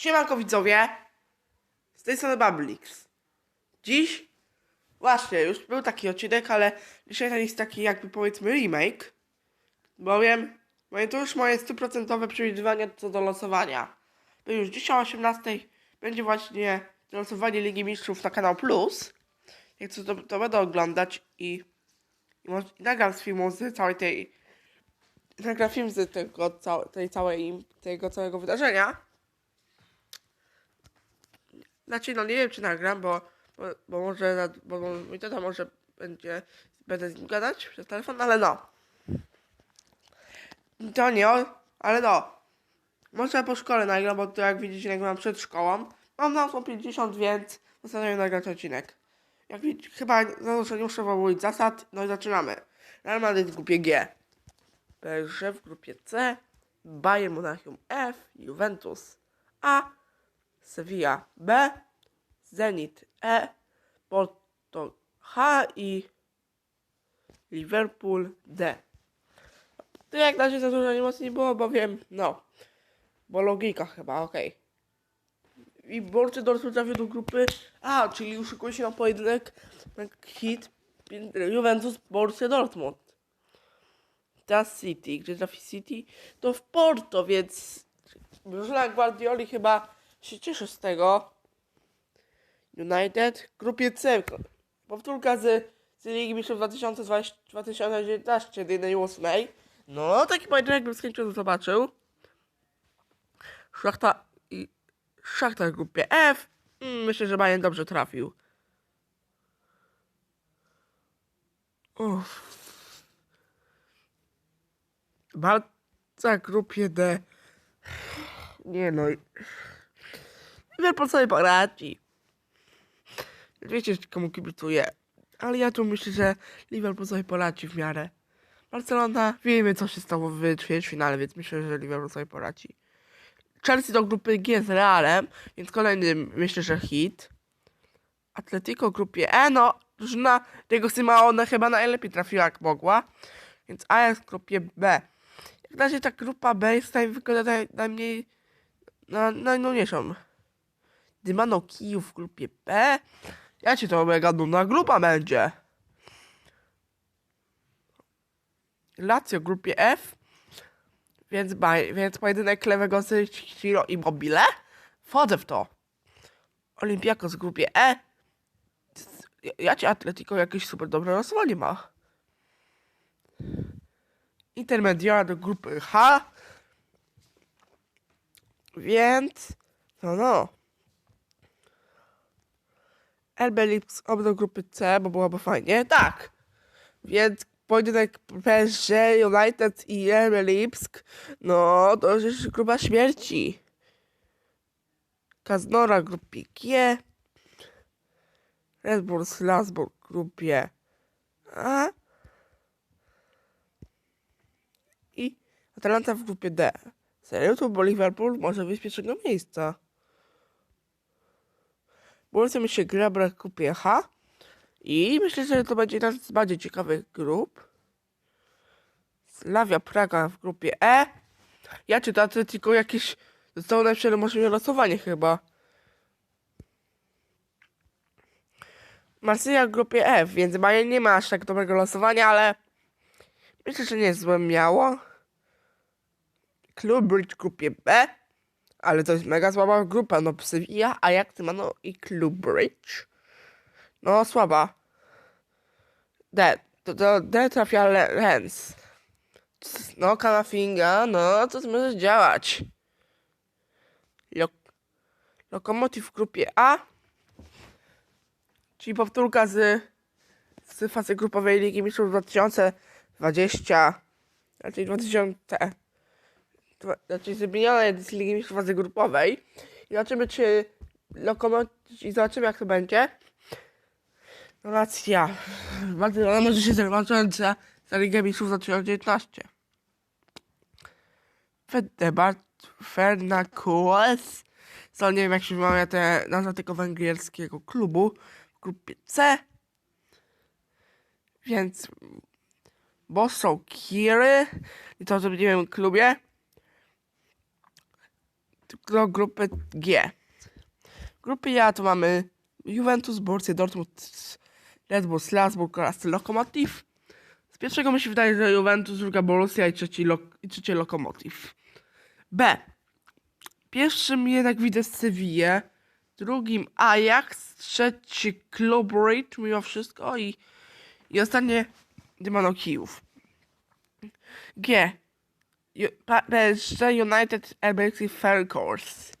Siemanko widzowie, z tej strony Bablix. Dziś, właśnie, już był taki odcinek, ale dzisiaj to jest taki jakby powiedzmy remake, bowiem, bowiem to już moje stuprocentowe przewidywania co do losowania. Bo już dzisiaj o 18 będzie właśnie losowanie Ligi Mistrzów na kanał Plus. Jak co to, to będę oglądać i, i, może- i nagram z filmu z całej tej, nagram film z tego, całe, tej całej, tego całego wydarzenia. Znaczy, no nie wiem, czy nagram, bo, bo, bo może, nad- bo mój tata może będzie, będę z nim gadać przez telefon, ale no. To nie, ale no. Może po szkole nagram, bo to jak widzicie, nagram przed szkołą. Mam na 50, więc postanowiłem nagrać odcinek. Jak widzicie, chyba no, że nie muszę mówić zasad, no i zaczynamy. Real Madrid w grupie G. PSG w grupie C. Bayern Monachium F. Juventus A. Sevilla. B, Zenit. E, Porto H i Liverpool D. To jak na razie za dużo emocji nie było, bowiem, no, bo logika chyba, okej. I Borussia Dortmund trafił do grupy A, czyli uszykuje się na pojedynek na hit Juventus Borussia Dortmund. Teraz City, gdzie trafi City, to w Porto, więc drużyna Guardioli chyba się cieszy z tego. United grupie C. Powtórka z, z Ligi Mistrzów 2020 2019 jedynej 8. No, taki pojedynek bym z chęcią zobaczył. Szachta i Szachta w grupie F. Mm, Myślę, że Bayern dobrze trafił. Uff. Barca grupie D. Nie no. Liverpool sobie poradzi. Wiecie, komu kibicuję. Ale ja tu myślę, że Liverpool sobie poradzi w miarę. Barcelona, wiemy co się stało w ćwierćfinale, więc myślę, że Liverpool sobie poradzi. Chelsea do grupy G z Realem, więc kolejny myślę, że hit. Atletico grupie E, no, drużyna tego Simeone chyba najlepiej trafiła jak mogła. Więc Ajax grupie B. Jak na razie ta grupa B jest naj, naj, najmniej na najnowniejszą. Dymano Kijów w grupie B. Ja ci to mega nudna grupa będzie. Lazio w grupie F. Więc, baj, więc pojedynek lewego z Ciro i Mobile. Wchodzę w to. Olimpiakos w grupie E. Ja ci Atletico jakieś super dobre losowanie ma. Intermediara do grupy H. Więc, no no. RB Lipsk oby do grupy C, bo byłoby fajnie. Tak. Więc pojedynek PSG, United i RB Lipsk, no to już grupa śmierci. Kaznora grupie G. Red Bull Salzburg grupie A. I Atalanta w grupie D. Serio to Liverpool może z pierwszego miejsca. Borussia się gra grupie H. I myślę, że to będzie jedna z bardziej ciekawych grup. Slavia Praga w grupie E. Ja czy to Atletico jakieś zostało najlepsze możliwe losowanie chyba. Marsylia w grupie F, więc Bayern nie ma aż tak dobrego losowania, ale myślę, że nie złe miało. Bridge w grupie B, ale to jest mega słaba grupa, no Sevilla, Ajax, no i Club Bridge. No słaba. D, to, to D trafia Le- Lens. No Kamafinga, no co może działać? Lok Lokomotiv w grupie A, czyli powtórka z, z fazy grupowej Ligi Mistrzów 2020, raczej 2000, dwa- znaczy zmieniona edycja Ligi Mistrzów fazy grupowej i zobaczymy czy Lokomotiv, i zobaczymy jak to będzie. No racja, Barcelona może się zrewanżować za, za Ligę Mistrzów 2019. Fedebart Fernacules. Co nie wiem jak się wymawia te nazwa tego węgierskiego klubu w grupie C. Więc Bosso Kiry i to w nie wiem klubie. Do grupy G. W grupie A to mamy Juventus, Borussia Dortmund, Red Bull Salzburg oraz Lokomotiv. Z pierwszego mi się wydaje, że Juventus, druga Borussia i trzeci, Lok- i trzecie Lokomotiv. B. Pierwszym jednak widzę Sevillę, drugim Ajax, trzeci Club Brugge mimo wszystko i, i ostatnie Dymano Kijów. G. PSG United RBC Falcons.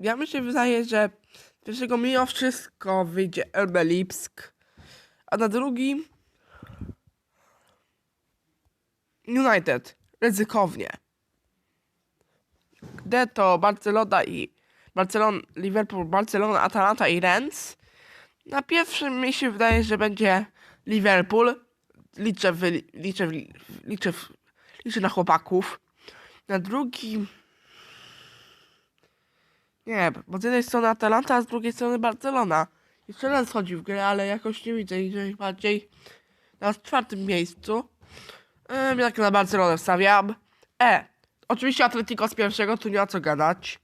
Ja mi się wydaje, że pierwszego mimo wszystko wyjdzie RB Lipsk, a na drugim United. Ryzykownie. D to Barcelona i Barcelona, Liverpool, Barcelona, Atalanta i Rennes. Na pierwszym mi się wydaje, że będzie Liverpool. Liczę, w, liczę, w, liczę, w, liczę na chłopaków. Na drugim. Nie, bo z jednej strony Atalanta, a z drugiej strony Barcelona. Jeszcze raz chodzi w grę, ale jakoś nie widzę ich bardziej na czwartym miejscu. Ym, jak na Barcelonę wstawiam. E. Oczywiście Atletico z pierwszego, tu nie ma co gadać.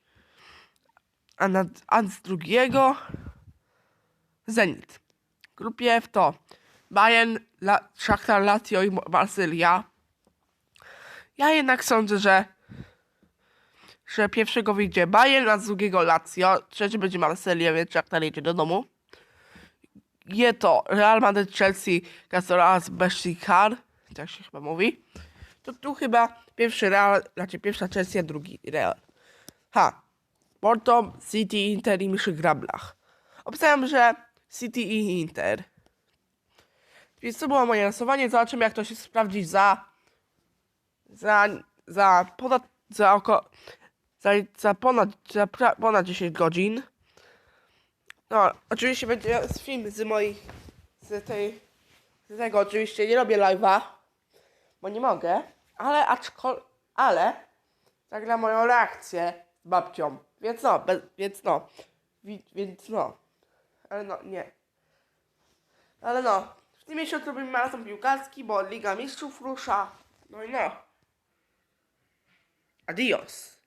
A, na, a z drugiego Zenit. Grupie F to Bayern, La, Shakhtar, Lazio i Marsylia. Ja jednak sądzę, że że pierwszego wyjdzie Bayern, a z drugiego Lazio. Trzeci będzie Marsylia, więc Shakhtar jedzie do domu. Je to Real Madrid, Chelsea, Castoras, Besiktar, tak się chyba mówi. To tu chyba pierwszy Real, znaczy pierwsza Chelsea, drugi Real. Ha. Porto, City, Inter i Myszy Grablach. Obstawiam, że City i Inter. Więc to było moje losowanie. Zobaczymy, jak to się sprawdzi za. za. za ponad. za oko. za, za ponad. za pra, ponad 10 godzin. No, oczywiście będzie film z moich. z tej. z tego oczywiście nie robię live'a, bo nie mogę, ale aczkolwiek. ale. zagram moją reakcję z babcią. Więc no, więc no. Wi, więc no. Ale no, nie. Ale no, w tym miesiącu robimy maraton piłkarski, bo Liga Mistrzów rusza. No i no. Adios.